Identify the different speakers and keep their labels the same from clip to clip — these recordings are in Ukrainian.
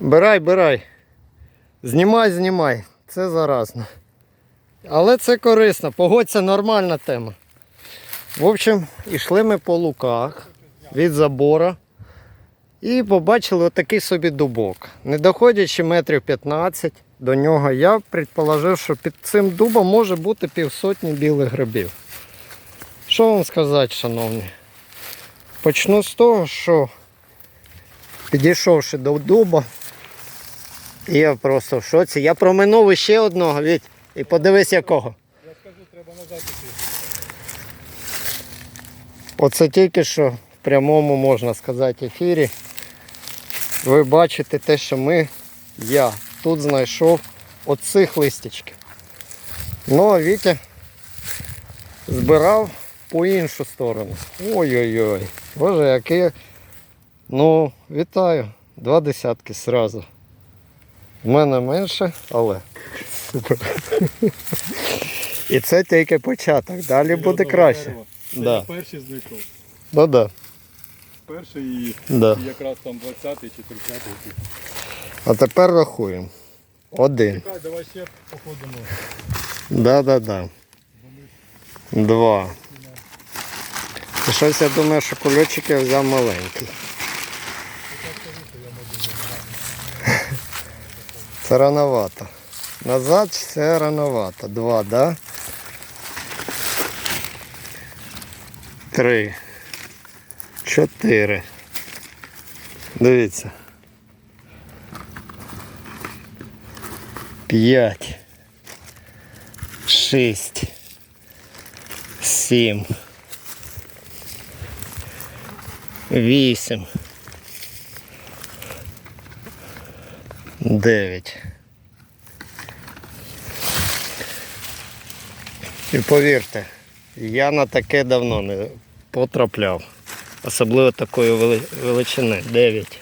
Speaker 1: Бирай, бирай. Знімай, знімай. Це заразно. Але це корисно. Погодь, це нормальна тема. В общем, йшли ми по луках від забора. І побачили отакий собі дубок. Не доходячи метрів 15 до нього, я предположив, що під цим дубом може бути півсотні білих грибів. Що вам сказати, шановні? Почну з того, що підійшовши до дуба, я просто в шоці. Я проминув ще одного, Віть, і подивись якого.
Speaker 2: Я скажу, треба назад іти.
Speaker 1: Оце тільки що в прямому, можна сказати, ефірі. Ви бачите те, що ми, я тут знайшов оцих листячків. Ну, а Вітя збирав по іншу сторону. Ой-ой-ой. Боже, який. Ну, вітаю. Два десятки зразу. В мене менше, але супер. І це тільки початок. Далі буде краще.
Speaker 2: Це
Speaker 1: Да.
Speaker 2: я перший знайшов.
Speaker 1: Ну да.
Speaker 2: Перший і,
Speaker 1: Да.
Speaker 2: і якраз там 20-й чи 30-й.
Speaker 1: А тепер рахуємо. Один.
Speaker 2: Чекай, давай ще походимо.
Speaker 1: Да-да-да. Два. І щось я думаю, що кульочок я взяв маленький. Це рановато. Назад це рановато. Два, да? Три. Чотири. Дивіться. П'ять. Шість. Сім. Вісім. Дев'ять. І повірте, я на таке давно не потрапляв. Особливо такої величини. Дев'ять.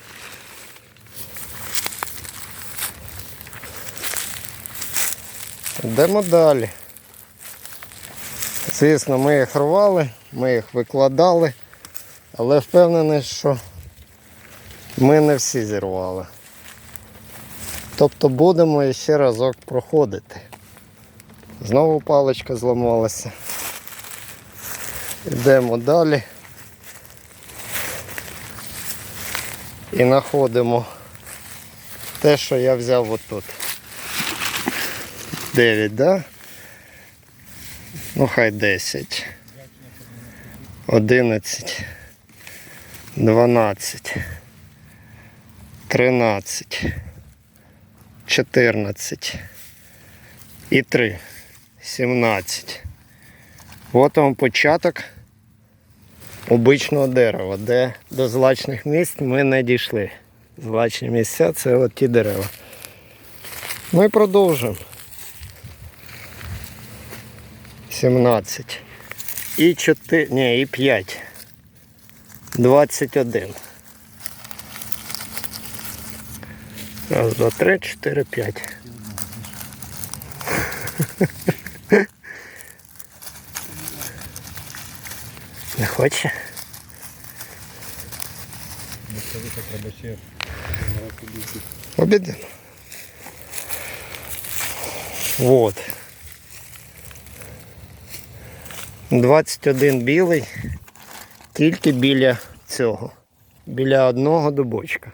Speaker 1: Йдемо далі. Звісно, ми їх рвали, ми їх викладали, але впевнений, що ми не всі зірвали. Тобто будемо ще разок проходити. Знову паличка зламалася. Йдемо далі. І знаходимо те, що я взяв отут. 9, да? Ну хай 10. 11. 12. 13. 14. І 3. 17. От вам початок обичного дерева, де до злачних місць ми не дійшли. Злачні місця це от ті дерева. І продовжуємо. 17. І 4. Ні, і 5. 21. Раз, два, три, чотири, п'ять. Не хоче? Обідемо. Вот. 21 білий, тільки біля цього. Біля одного дубочка.